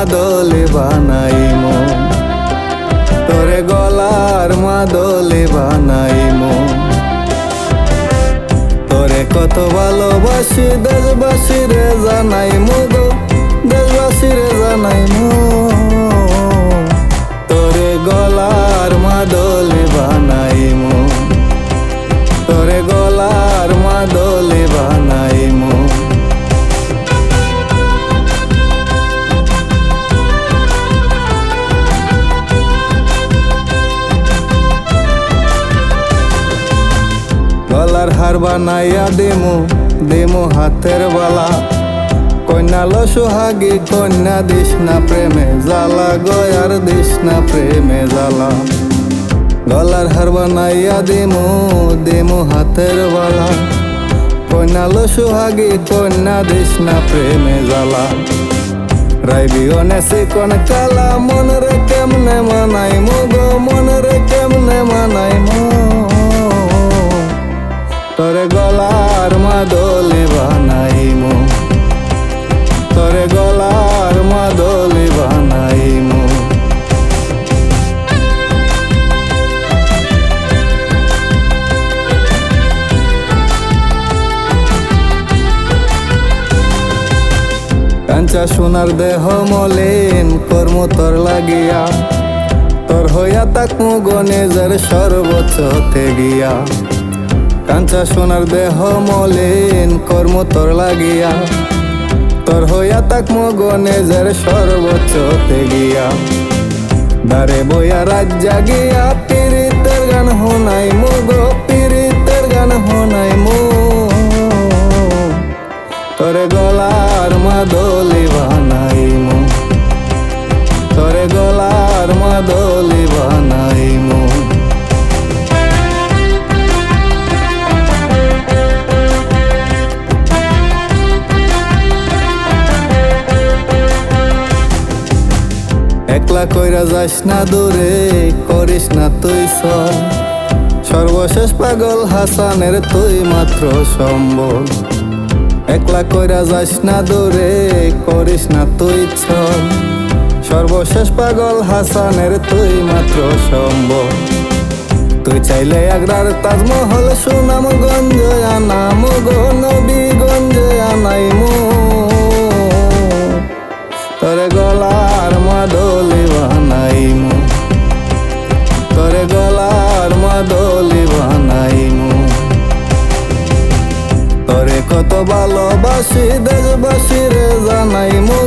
মাদলে বানাই মন তোরে গলার মাদলে বানাই মন তোরে কত ভালোবাসি দেশবাসী রে জানাই মুগ হার বানাইয়া দেমু দেমু হাতের বালা। কন্যা লো সোহাগী, কন্যা দিস না প্রেমে জ্বালা, গয়ার দিস না প্রেমে জ্বালা। গলার হার বানাইয়া দেমু দেমু হাতের বালা। কন্যা লো সোহাগী, কন্যা দিস না প্রেমে জ্বালা। রাইবি অনেসি কোন কালা, মন রে কেমনে মানাই মু তোরে গলার মাদলে বানাইমু। তোরে গলার মাদলে বানাইমু। কাঞ্চা সোনার দেহ মলিন কর্ম তোর লাগিয়া। তোর হইয়া তাকমু গণেশের সর্বোচ্চ তে গিয়া কাঞ্চা সোনার দেহ মলিন কর্ম তোর লাগিয়া। তোর হইয়া তাকমু গণেশের সর্বোচ্চ তে গিয়া। দারে বইয়া রাজ জাগিয়া, পীড়িতের গান হোনাই মু গো, পীড়িতের গান হোনাই মু। তোরে গলার মাদলি বানাইমু তোরে গলার মাদলি একলা কইরা যাস না দূরে, করিস না তুই সর সর্বশেষ পাগল হাসানের তুই মাত্র সম্বল। একলা কইরা যাস না দূরে, করিস না তুই ছল সর্বশেষ পাগল হাসানের তুই মাত্র সম্বল। তুই চাইলে আগ্রার তাজমহল সুনাম গঞ্জ আনাম গো ভালোবাসি দেশবাসী রে জানাই মো